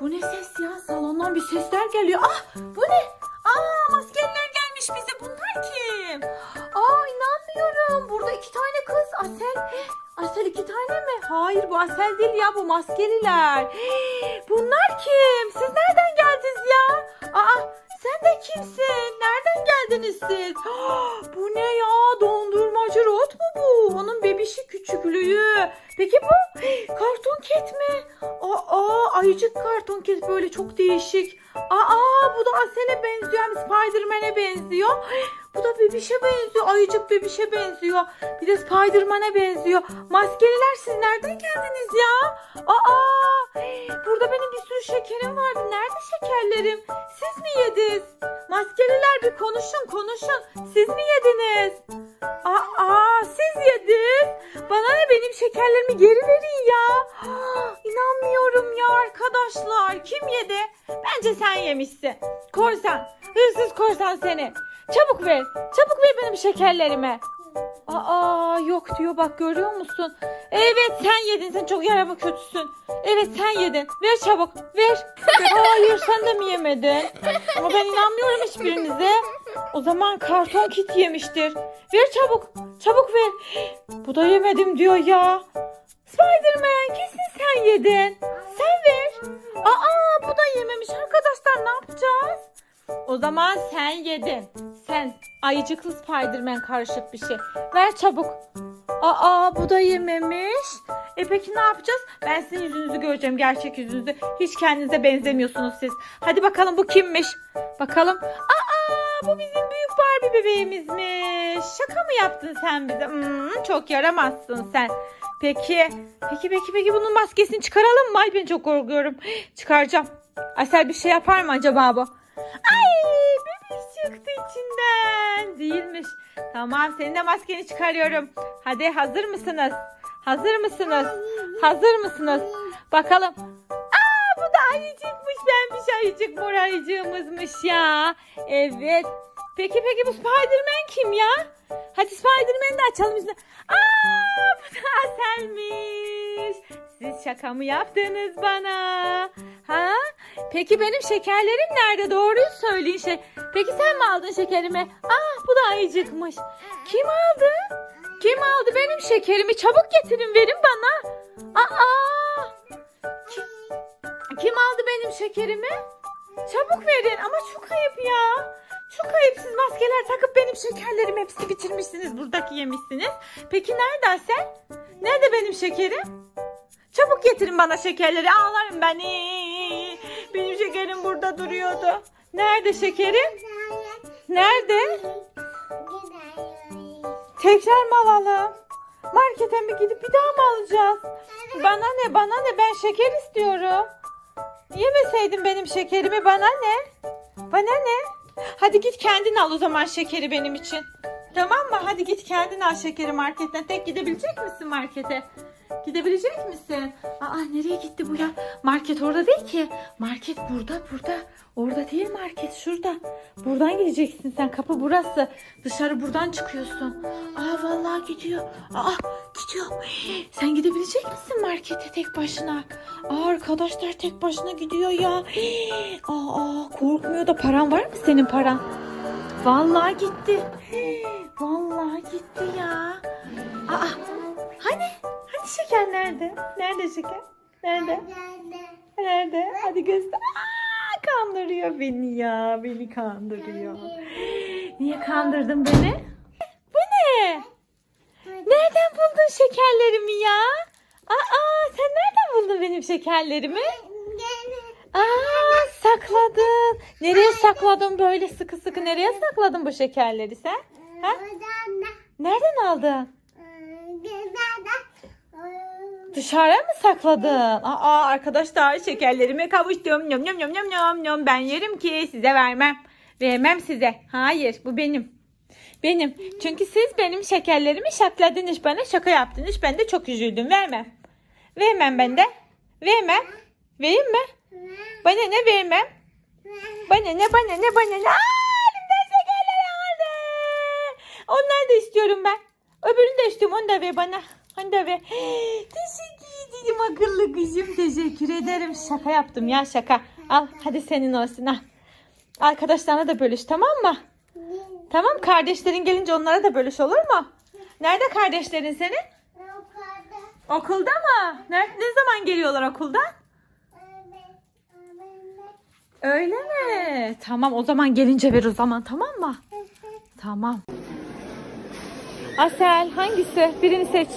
Bu ne ses ya? Salondan bir sesler geliyor. Ah bu ne? Aa maskeliler gelmiş bize. Bunlar kim? Aa inanmıyorum. Burada iki tane kız. Asel. Asel iki tane mi? Hayır bu Asel değil ya bu maskeliler. Bunlar kim? Siz nereden geldiniz ya? Aa sen de kimsin? Nereden geldiniz siz? Ah, bu ne ya? Dondurmacı rot mu bu? Onun bebişi küçüklüğü. Peki bu karton ket mi? Aa ayıcık karton ket böyle çok değişik. Aa bu da Asel'e benziyor hem Spiderman'e benziyor. Bu da bebişe benziyor. Ayıcık bebişe benziyor. Bir de Spiderman'e benziyor. Maskeliler siz nereden geldiniz ya? Aa burada benim bir sürü şekerim vardı. Nerede şekerlerim? Siz mi yediniz? Maskeliler bir konuşun konuşun. Siz mi yediniz? Aa siz yediniz. Bana ne benim şekerlerimi geri verin ya. İnanmıyorum ya arkadaşlar. Kim yedi? Bence sen yemişsin. Korsan. Hırsız korsan seni. Çabuk ver. Çabuk ver benim şekerlerimi. Aa yok diyor bak görüyor musun? Evet sen yedin sen çok yarama kötüsün. Evet sen yedin. Ver çabuk ver. Hayır sen de mi yemedin? Ama ben inanmıyorum hiçbirinize. O zaman karton kit yemiştir. Ver çabuk. Çabuk ver. Bu da yemedim diyor ya. Spiderman kesin sen yedin. Sen ver. Aa bu da yememiş arkadaşlar ne yapacağız? O zaman sen yedin. Sen ayıcıklı Spiderman karışık bir şey. Ver çabuk. Aa bu da yememiş. E peki ne yapacağız? Ben sizin yüzünüzü göreceğim gerçek yüzünüzü. Hiç kendinize benzemiyorsunuz siz. Hadi bakalım bu kimmiş? Bakalım. Aa bu bizim büyük Barbie bebeğimizmiş. Şaka mı yaptın sen bize? Hmm, çok yaramazsın sen. Peki, peki, peki, peki bunun maskesini çıkaralım mı? Ay ben çok korkuyorum. Çıkaracağım. Asel bir şey yapar mı acaba bu? Ay bebiş çıktı içinden. Değilmiş. Tamam senin de maskeni çıkarıyorum. Hadi hazır mısınız? Hazır mısınız? Hazır mısınız? Bakalım. Aa bu da ayıcıkmış. Ben bir ayıcık mor ayıcığımızmış ya. Evet. Peki peki bu Spiderman kim ya? Hadi Spiderman'i de açalım yüzüne. Aa bu da Asel'miş. Siz şaka mı yaptınız bana? Ha? Peki benim şekerlerim nerede? Doğruyu söyleyin şey. Peki sen mi aldın şekerimi? Ah bu da ayıcıkmış. Kim aldı? Kim aldı benim şekerimi? Çabuk getirin verin bana. Aa! Kim, kim aldı benim şekerimi? Çabuk verin ama çok ayıp ya. Çok ayıp siz maskeler takıp benim şekerlerimi hepsini bitirmişsiniz. Buradaki yemişsiniz. Peki nerede Asel? Nerede benim şekerim? Çabuk getirin bana şekerleri. Ağlarım ben. Benim şekerim burada duruyordu. Nerede şekerim? Nerede? Tekrar mı alalım? Markete mi gidip bir daha mı alacağız? Bana ne bana ne ben şeker istiyorum. Yemeseydin benim şekerimi bana ne? Bana ne? Hadi git kendin al o zaman şekeri benim için. Tamam mı? Hadi git kendin al şekeri marketten. Tek gidebilecek misin markete? Gidebilecek misin? Aa nereye gitti bu ya? Market orada değil ki. Market burada burada. Orada değil market şurada. Buradan gideceksin sen. Kapı burası. Dışarı buradan çıkıyorsun. Aa vallahi gidiyor. Aa gidiyor. Sen gidebilecek misin markete tek başına? Aa arkadaşlar tek başına gidiyor ya. Aa korkmuyor da paran var mı senin paran? Vallahi gitti. Vallahi gitti ya. Aa hani? Hani şeker nerede? Nerede şeker? Nerede? Nerede? Hadi göster. Aa, kandırıyor beni ya. Beni kandırıyor. Niye kandırdın beni? Bu ne? Nereden buldun şekerlerimi ya? Aa sen nereden buldun benim şekerlerimi? Aa sakladın. Nereye sakladın böyle sıkı sıkı? Nereye sakladın bu şekerleri sen? Ha? Nereden aldın? Dışarıya mı sakladın? Aa arkadaşlar şekerlerime kavuştum. Nyom nyom nyom nyom nyom nyom. Ben yerim ki size vermem. Vermem size. Hayır bu benim. Benim. Çünkü siz benim şekerlerimi şakladınız bana şaka yaptınız. Ben de çok üzüldüm. Vermem. Vermem ben de. Vermem. Vereyim mi? Bana ne vermem? Bana ne bana ne bana ne? Aa, elimden şekerler aldı. Onları da istiyorum ben. Öbürünü de istiyorum. Onu da ver bana. Onu da ver. Teşekkür cicim akıllı kızım teşekkür ederim. Şaka yaptım ya şaka. Al hadi senin olsun al. Arkadaşlarına da bölüş tamam mı? Tamam kardeşlerin gelince onlara da bölüş olur mu? Nerede kardeşlerin senin? Okulda mı? Ne, ne zaman geliyorlar okuldan? Öyle mi? Tamam o zaman gelince ver o zaman tamam mı? Tamam. Asel hangisi? Birini seç.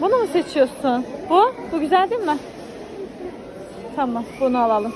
Bunu mu seçiyorsun? Bu? Bu güzel değil mi? Tamam bunu alalım.